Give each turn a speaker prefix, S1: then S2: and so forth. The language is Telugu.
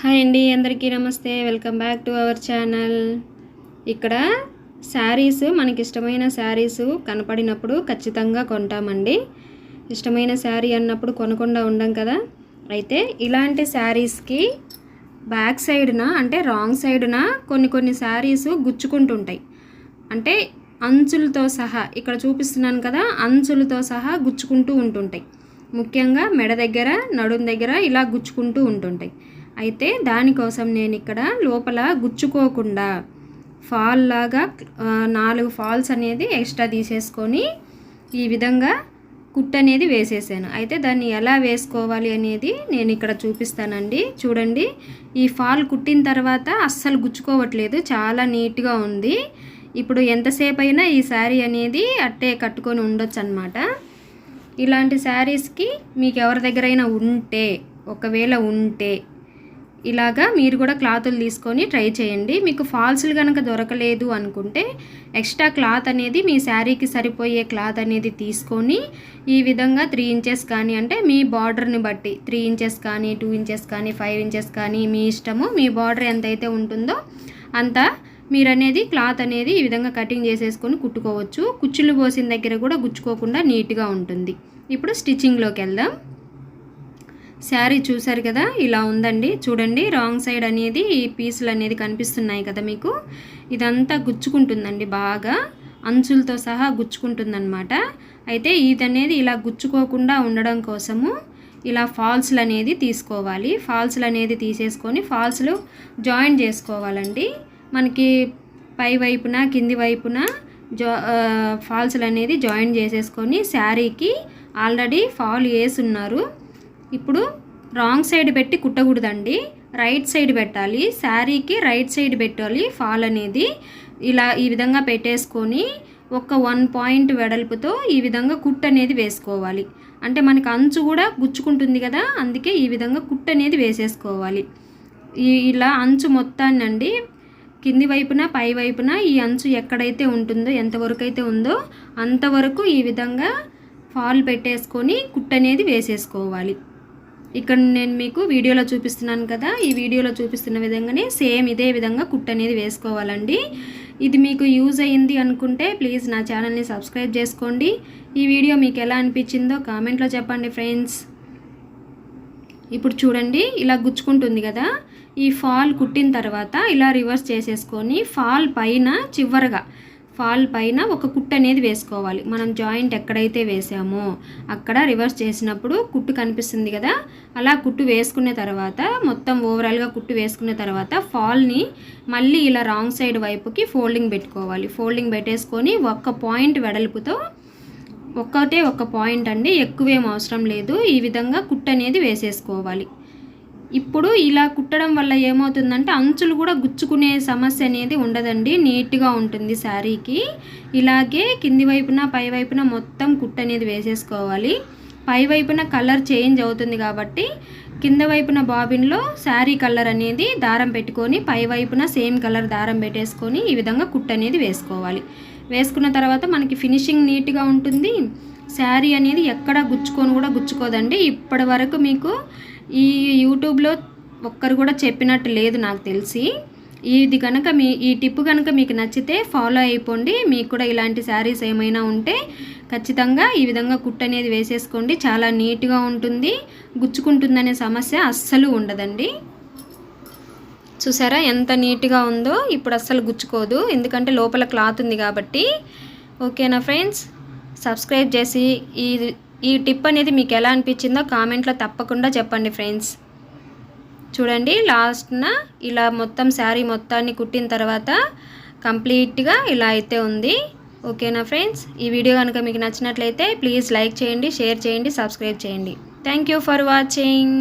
S1: హాయ్ అండి అందరికీ నమస్తే. Welcome back to our channel. ఇక్కడ శారీస్ మనకి ఇష్టమైన శారీస్ కనపడినప్పుడు ఖచ్చితంగా కొంటామండి. ఇష్టమైన శారీ అన్నప్పుడు కొనకుండా ఉండం కదా. అయితే ఇలాంటి శారీస్కి బ్యాక్ సైడ్న అంటే రాంగ్ సైడ్న కొన్ని కొన్ని శారీస్ గుచ్చుకుంటుంటాయి. అంటే అంచులతో సహా ఇక్కడ చూపిస్తున్నాను కదా అంచులతో సహా గుచ్చుకుంటూ ఉంటుంటాయి. ముఖ్యంగా మెడ దగ్గర నడుం దగ్గర ఇలా గుచ్చుకుంటూ ఉంటుంటాయి. అయితే దానికోసం నేను ఇక్కడ లోపల గుచ్చుకోకుండా ఫాల్ లాగా నాలుగు ఫాల్స్ అనేది ఎక్స్ట్రా తీసేసుకొని ఈ విధంగా కుట్ అనేది వేసేసాను. అయితే దాన్ని ఎలా వేసుకోవాలి అనేది నేను ఇక్కడ చూపిస్తానండి. చూడండి ఈ ఫాల్ కుట్టిన తర్వాత అస్సలు గుచ్చుకోవట్లేదు చాలా నీట్గా ఉంది. ఇప్పుడు ఎంతసేపు అయినా ఈ శారీ అనేది అట్టే కట్టుకొని ఉండొచ్చు అనమాట ఇలాంటి శారీస్కి మీకు ఎవరి దగ్గరైనా ఉంటే ఒకవేళ ఉంటే ఇలాగా మీరు కూడా క్లాతులు తీసుకొని ట్రై చేయండి. మీకు ఫాల్స్లు కనుక దొరకలేదు అనుకుంటే ఎక్స్ట్రా క్లాత్ అనేది మీ శారీకి సరిపోయే క్లాత్ అనేది తీసుకొని ఈ విధంగా త్రీ ఇంచెస్ కానీ అంటే మీ బార్డర్ని బట్టి త్రీ ఇంచెస్ కానీ టూ ఇంచెస్ కానీ ఫైవ్ ఇంచెస్ కానీ మీ ఇష్టము మీ బార్డర్ ఎంతైతే ఉంటుందో అంత మీరు అనేది క్లాత్ అనేది ఈ విధంగా కటింగ్ చేసేసుకొని కుట్టుకోవచ్చు. కుచ్చులు పోసిన దగ్గర కూడా గుచ్చుకోకుండా నీట్గా ఉంటుంది. ఇప్పుడు స్టిచ్చింగ్లోకి వెళ్దాం. శారీ చూసారు కదా ఇలా ఉందండి. చూడండి రాంగ్ సైడ్ అనేది ఈ పీసులు అనేది కనిపిస్తున్నాయి కదా మీకు. ఇదంతా గుచ్చుకుంటుందండి బాగా. అంచులతో సహా గుచ్చుకుంటుందన్నమాట. అయితే ఇదనేది అనేది ఇలా గుచ్చుకోకుండా ఉండడం కోసము ఇలా ఫాల్స్లు అనేది తీసుకోవాలి. ఫాల్స్లు అనేది తీసేసుకొని ఫాల్స్లు జాయిన్ చేసుకోవాలండి. మనకి పై వైపున కింది వైపున జా ఫాల్స్లు అనేది జాయిన్ చేసేసుకొని శారీకి ఆల్రెడీ ఫాల్ వేసున్నారు ఇప్పుడు రాంగ్ సైడ్ పెట్టి కుట్టకూడదండి. రైట్ సైడ్ పెట్టాలి. శారీకి రైట్ సైడ్ పెట్టాలి. ఫాల్ అనేది ఇలా ఈ విధంగా పెట్టేసుకొని ఒక వన్ పాయింట్ వెడల్పుతో ఈ విధంగా కుట్ అనేది వేసుకోవాలి. అంటే మనకి అంచు కూడా గుచ్చుకుంటుంది కదా అందుకే ఈ విధంగా కుట్ అనేది వేసేసుకోవాలి. ఈ ఇలా అంచు మొత్తాన్ని అండి కింది వైపున పై వైపున ఈ అంచు ఎక్కడైతే ఉంటుందో ఎంతవరకు అయితే ఉందో అంతవరకు ఈ విధంగా ఫాల్ పెట్టేసుకొని కుట్ అనేది వేసేసుకోవాలి. ఇక్కడ నేను మీకు వీడియోలో చూపిస్తున్నాను కదా ఈ వీడియోలో చూపిస్తున్న విధంగానే సేమ్ ఇదే విధంగా కుట్ అనేది వేసుకోవాలండి. ఇది మీకు యూజ్ అయ్యింది అనుకుంటే ప్లీజ్ నా ఛానల్ని సబ్స్క్రైబ్ చేసుకోండి. ఈ వీడియో మీకు ఎలా అనిపించిందో కామెంట్లో చెప్పండి ఫ్రెండ్స్. ఇప్పుడు చూడండి ఇలా గుచ్చుకుంటుంది కదా. ఈ ఫాల్ కుట్టిన తర్వాత ఇలా రివర్స్ చేసేసుకొని ఫాల్ పైన చివరగా ఫాల్ పైన ఒక కుట్టు అనేది వేసుకోవాలి. మనం జాయింట్ ఎక్కడైతే వేసామో అక్కడ రివర్స్ చేసినప్పుడు కుట్టు కనిపిస్తుంది కదా? అలా కుట్టు వేసుకున్న తర్వాత మొత్తం ఓవరాల్గా కుట్టు వేసుకున్న తర్వాత ఫాల్ని మళ్ళీ ఇలా రాంగ్ సైడ్ వైపుకి ఫోల్డింగ్ పెట్టుకోవాలి. ఫోల్డింగ్ పెట్టేసుకొని ఒక్క పాయింట్ వెడల్పుతో ఒక్కటే ఒక్క పాయింట్ అండి ఎక్కువేం అవసరం లేదు. ఈ విధంగా కుట్టు అనేది వేసేసుకోవాలి. ఇప్పుడు ఇలా కుట్టడం వల్ల ఏమవుతుందంటే అంచులు కూడా గుచ్చుకునే సమస్య అనేది ఉండదండి. నీట్గా ఉంటుంది శారీకి. ఇలాగే కింది వైపున పై వైపున మొత్తం కుట్టు అనేది వేసేసుకోవాలి. పై వైపున కలర్ చేంజ్ అవుతుంది కాబట్టి కింద వైపున బాబిన్లో శారీ కలర్ అనేది దారం పెట్టుకొని పై వైపున సేమ్ కలర్ దారం పెట్టేసుకొని ఈ విధంగా కుట్టు అనేది వేసుకోవాలి. వేసుకున్న తర్వాత మనకి ఫినిషింగ్ నీట్గా ఉంటుంది. శారీ అనేది ఎక్కడ గుచ్చుకొని కూడా గుచ్చుకోదండి. ఇప్పటి వరకు మీకు ఈ యూట్యూబ్లో ఒక్కరు కూడా చెప్పినట్టు లేదు నాకు తెలిసి. ఇది కనుక మీ ఈ టిప్ కనుక మీకు నచ్చితే ఫాలో అయిపోండి. మీకు కూడా ఇలాంటి శారీస్ ఏమైనా ఉంటే ఖచ్చితంగా ఈ విధంగా కుట్టు అనేది వేసేసుకోండి. చాలా నీట్గా ఉంటుంది. గుచ్చుకుంటుందనే సమస్య అస్సలు ఉండదండి. చూసారా ఎంత నీట్గా ఉందో. ఇప్పుడు అస్సలు గుచ్చుకోదు. ఎందుకంటే లోపల క్లాత్ ఉంది కాబట్టి. ఓకేనా ఫ్రెండ్స్? సబ్స్క్రైబ్ చేసి ఈ ఈ టిప్ అనేది మీకు ఎలా అనిపించిందో కామెంట్లో తప్పకుండా చెప్పండి ఫ్రెండ్స్. చూడండి లాస్ట్న ఇలా మొత్తం శారీ మొత్తాన్ని కుట్టిన తర్వాత కంప్లీట్గా ఇలా అయితే ఉంది. ఓకేనా ఫ్రెండ్స్? ఈ వీడియో కనుక మీకు నచ్చినట్లయితే ప్లీజ్ లైక్ చేయండి షేర్ చేయండి సబ్స్క్రైబ్ చేయండి. Thank you for watching.